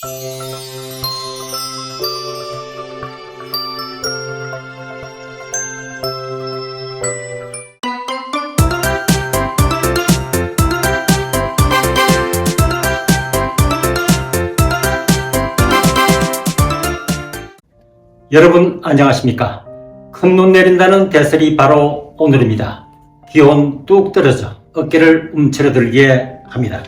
여러분 안녕하십니까? 큰 눈 내린다는 대설이 바로 오늘입니다. 기온 뚝 떨어져 어깨를 움츠러들게 합니다.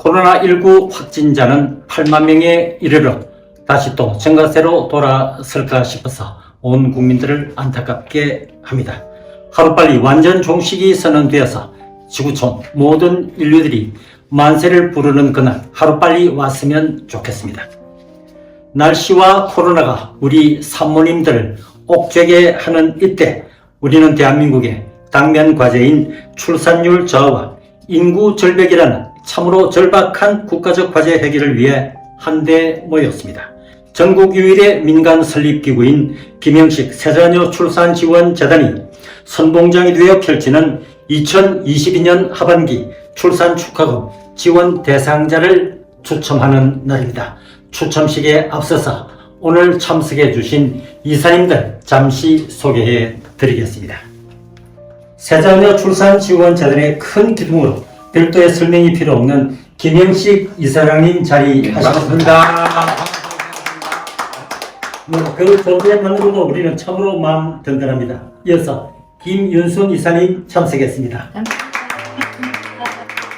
코로나19 확진자는 8만 명에 이르러 다시 또 정가세로 돌아설까 싶어서 온 국민들을 안타깝게 합니다. 하루빨리 완전 종식이 선언되어서 지구촌 모든 인류들이 만세를 부르는 그날 하루빨리 왔으면 좋겠습니다. 날씨와 코로나가 우리 산모님들을 옥죄게 하는 이때 우리는 대한민국의 당면 과제인 출산율 저하와 인구 절벽이라는 참으로 절박한 국가적 과제 해결을 위해 한데 모였습니다. 전국 유일의 민간 설립기구인 김영식 새자녀 출산 지원 재단이 선봉장이 되어 펼치는 2022년 하반기 출산 축하금 지원 대상자를 추첨하는 날입니다. 추첨식에 앞서서 오늘 참석해 주신 이사님들 잠시 소개해 드리겠습니다. 새자녀 출산 지원 재단의 큰 기둥으로 별도의 설명이 필요 없는 김영식 이사장님 자리하셨습니다. 네, 그 존재만으로도 우리는 참으로 마음 든든합니다. 이어서 김윤순 이사님 참석했습니다.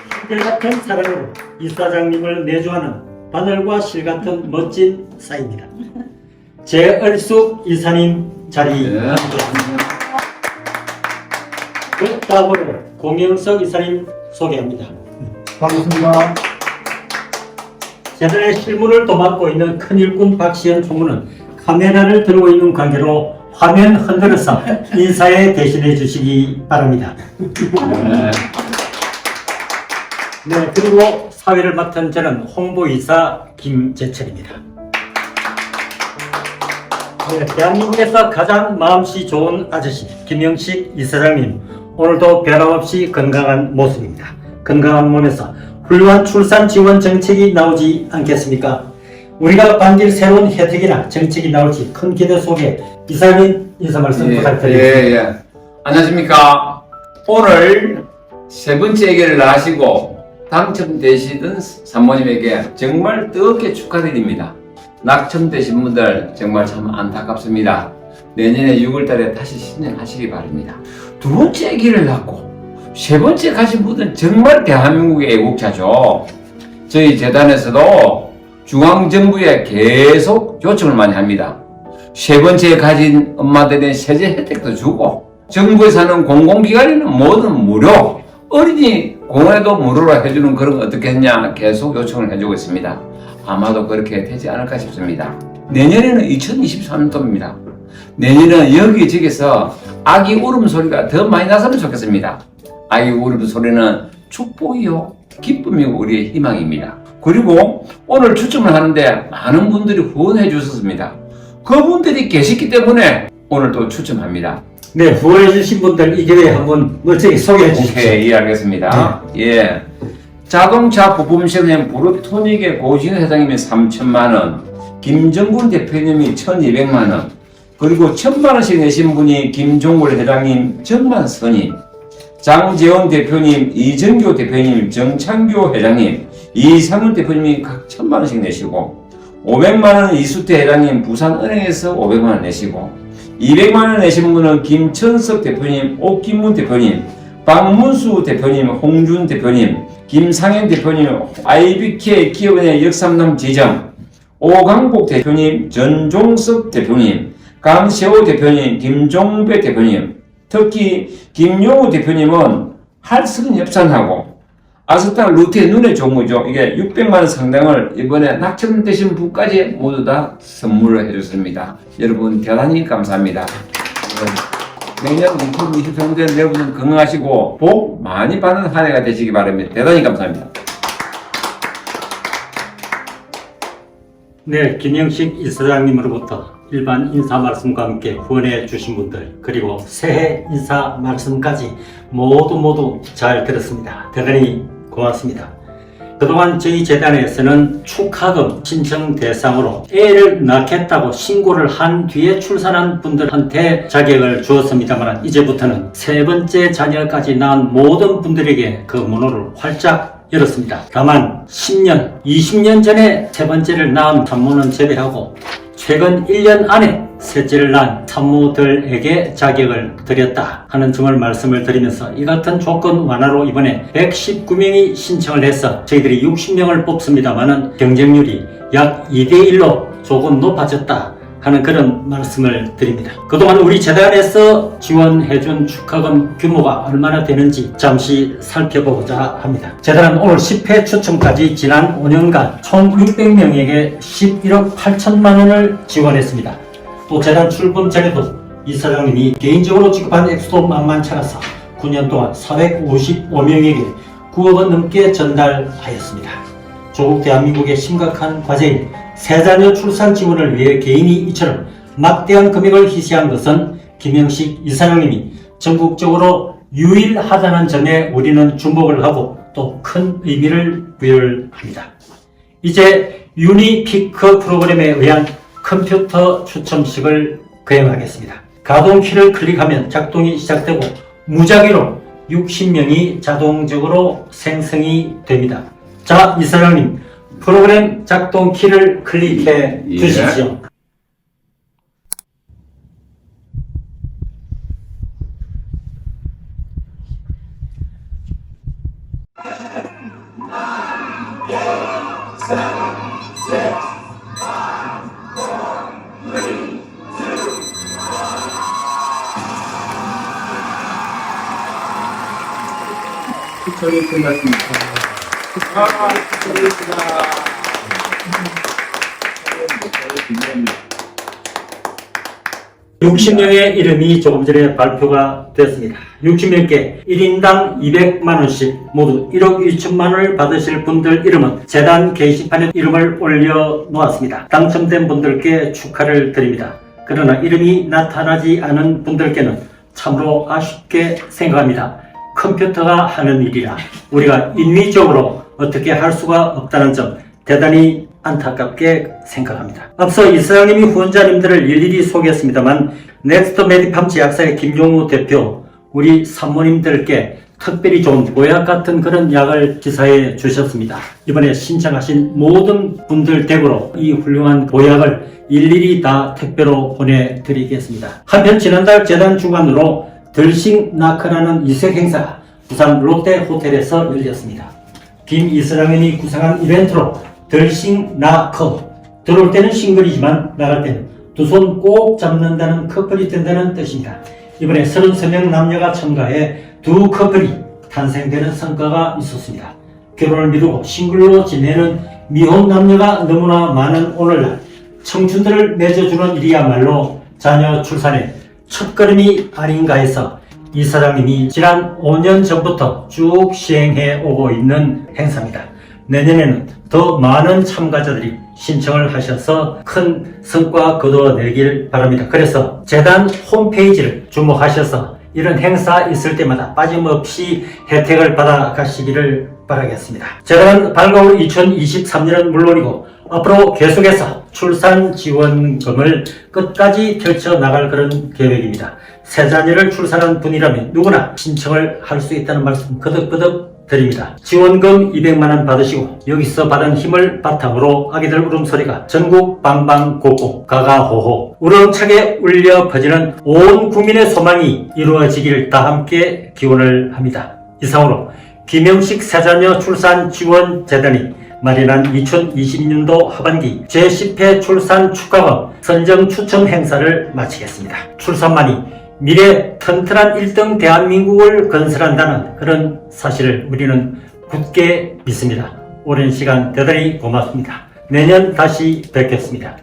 한결 같은 사랑으로 이사장님을 내조하는 바늘과 실 같은 멋진 사입니다. 제얼숙 이사님 자리 네. 하셨습니다. 그 다음으로 공영석 이사님 소개합니다. 반갑습니다. 재단의 실무를 도맡고 있는 큰일꾼 박시현 총무는 카메라를 들고 있는 관계로 화면 흔들어서 인사에 대신해 주시기 바랍니다. 네, 그리고 사회를 맡은 저는 홍보이사 김재철입니다. 네, 대한민국에서 가장 마음씨 좋은 아저씨 김영식 이사장님 오늘도 변함없이 건강한 모습입니다. 건강한 몸에서 훌륭한 출산 지원 정책이 나오지 않겠습니까? 우리가 반길 새로운 혜택이나 정책이 나올지 큰 기대 속에 이사님 인사 말씀 부탁드립니다. 예, 예. 안녕하십니까. 오늘 세 번째 얘기를 하시고 당첨되시던 산모님에게 정말 뜨겁게 축하드립니다. 낙첨되신 분들 정말 참 안타깝습니다. 내년에 6월 달에 다시 신청하시기 바랍니다. 두 번째 얘기를 낳고 세 번째 가신 분은 정말 대한민국의 애국자죠. 저희 재단에서도 중앙정부에 계속 요청을 많이 합니다. 세 번째 가진 엄마들의 세제 혜택도 주고 정부에서 는 공공기관에는 뭐든 무료 어린이 공원에도 무료로 해주는 그런 거 어떻게 했냐 계속 요청을 해주고 있습니다. 아마도 그렇게 되지 않을까 싶습니다. 내년에는 2023년도입니다. 내년은 여기저기서 아기 울음소리가 더 많이 났으면 좋겠습니다. 아기 울음소리는 축복이요 기쁨이고 우리의 희망입니다. 그리고 오늘 추첨을 하는데 많은 분들이 후원해 주셨습니다. 그분들이 계시기 때문에 오늘 또 추첨합니다. 네, 후원해 주신 분들 이 기회에 한번 멋지게 소개해 주십시오. 오케이, 이해하겠습니다. 예. 자동차 부품 시스템 브루토닉의 고진 회장님이 3천만 원, 김정군 대표님이 1,200만 원, 그리고 1,000만 원씩 내신 분이 김종골 회장님 천만 선임, 장재원 대표님, 이정교 대표님, 정창교 회장님, 이상훈 대표님이 각 1,000만 원씩 내시고 500만 원 이수태 회장님 부산은행에서 500만 원 내시고 200만 원 내신 분은 김천석 대표님, 옥김문 대표님, 박문수 대표님, 홍준 대표님, 김상현 대표님, IBK 기업은행 역삼남 지점, 오강복 대표님, 전종석 대표님, 강세호 대표님, 김종배 대표님, 특히 김용우 대표님은 할스근 협찬하고 아스탄 루테 눈에 좋은 거죠. 이게 600만 원 상당을 이번에 낙첨되신 분까지 모두 다 선물을 해줬습니다. 여러분 대단히 감사합니다. 네. 내년 2023년 여러분 건강하시고 복 많이 받는 한 해가 되시기 바랍니다. 대단히 감사합니다. 네, 김영식 이사장님으로부터 일반 인사 말씀과 함께 후원해 주신 분들 그리고 새해 인사 말씀까지 모두 모두 잘 들었습니다. 대단히 고맙습니다. 그동안 저희 재단에서는 축하금 신청 대상으로 애를 낳겠다고 신고를 한 뒤에 출산한 분들한테 자격을 주었습니다만 이제부터는 세 번째 자녀까지 낳은 모든 분들에게 그 문호를 활짝 열었습니다. 다만 10년, 20년 전에 세 번째를 낳은 산모는 제외하고 최근 1년 안에 셋째를 낳은 산모들에게 자격을 드렸다 하는 점을 말씀을 드리면서 이 같은 조건 완화로 이번에 119명이 신청을 해서 저희들이 60명을 뽑습니다만은 경쟁률이 약 2대1로 조금 높아졌다 하는 그런 말씀을 드립니다. 그동안 우리 재단에서 지원해준 축하금 규모가 얼마나 되는지 잠시 살펴보고자 합니다. 재단은 오늘 10회 추첨까지 지난 5년간 총 600명에게 11억 8천만 원을 지원했습니다. 또 재단 출범 전에도 이 사장님이 개인적으로 지급한 액수도 만만찮아서 9년 동안 455명에게 9억 원 넘게 전달하였습니다. 조국 대한민국의 심각한 과제인 세자녀 출산 지원을 위해 개인이 이처럼 막대한 금액을 희생한 것은 김영식 이사장님이 전국적으로 유일하다는 점에 우리는 주목을 하고 또 큰 의미를 부여합니다. 이제 유니피크 프로그램에 의한 컴퓨터 추첨식을 거행하겠습니다. 가동키를 클릭하면 작동이 시작되고 무작위로 60명이 자동적으로 생성이 됩니다. 자, 이사장님, 프로그램 작동 키를 클릭해 예. 주십시오. 추첨이 끝났습니다. 네. 60명의 이름이 조금 전에 발표가 됐습니다. 60명께 1인당 200만원씩 모두 1억 2천만원을 받으실 분들 이름은 재단 게시판에 이름을 올려놓았습니다. 당첨된 분들께 축하를 드립니다. 그러나 이름이 나타나지 않은 분들께는 참으로 아쉽게 생각합니다. 컴퓨터가 하는 일이라 우리가 인위적으로 어떻게 할 수가 없다는 점 대단히 안타깝게 생각합니다. 앞서 이사장님이 후원자님들을 일일이 소개했습니다만 넥스트 메디팜 제약사의 김용우 대표 우리 산모님들께 특별히 좋은 보약 같은 그런 약을 기사해 주셨습니다. 이번에 신청하신 모든 분들 댁으로 이 훌륭한 보약을 일일이 다 택배로 보내드리겠습니다. 한편 지난달 재단 주관으로 들싱 나크라는 이색 행사가 부산 롯데 호텔에서 열렸습니다. 김 이사장님이 구상한 이벤트로 들싱 나커 들어올 때는 싱글이지만 나갈 때는 두 손 꼭 잡는다는 커플이 된다는 뜻입니다. 이번에 33명 남녀가 참가해 두 커플이 탄생되는 성과가 있었습니다. 결혼을 미루고 싱글로 지내는 미혼 남녀가 너무나 많은 오늘날 청춘들을 맺어주는 일이야말로 자녀 출산의 첫걸음이 아닌가 해서 이 사장님이 지난 5년 전부터 쭉 시행해 오고 있는 행사입니다. 내년에는 더 많은 참가자들이 신청을 하셔서 큰 성과 거둬내길 바랍니다. 그래서 재단 홈페이지를 주목하셔서 이런 행사 있을 때마다 빠짐없이 혜택을 받아 가시기를 바라겠습니다. 재단은 밝아올 2023년은 물론이고 앞으로 계속해서 출산 지원금을 끝까지 펼쳐 나갈 그런 계획입니다. 세 자녀를 출산한 분이라면 누구나 신청을 할 수 있다는 말씀 거듭거듭 드립니다. 지원금 200만원 받으시고 여기서 받은 힘을 바탕으로 아기들 울음소리가 전국 방방곡곡 가가호호 우렁차게 울려 퍼지는 온 국민의 소망이 이루어지기를 다 함께 기원을 합니다. 이상으로 김영식 세자녀 출산 지원 재단이 마련한 2020년도 하반기 제10회 출산 축가금 선정 추첨 행사를 마치겠습니다. 출산만이 미래 튼튼한 1등 대한민국을 건설한다는 그런 사실을 우리는 굳게 믿습니다. 오랜 시간 대단히 고맙습니다. 내년 다시 뵙겠습니다.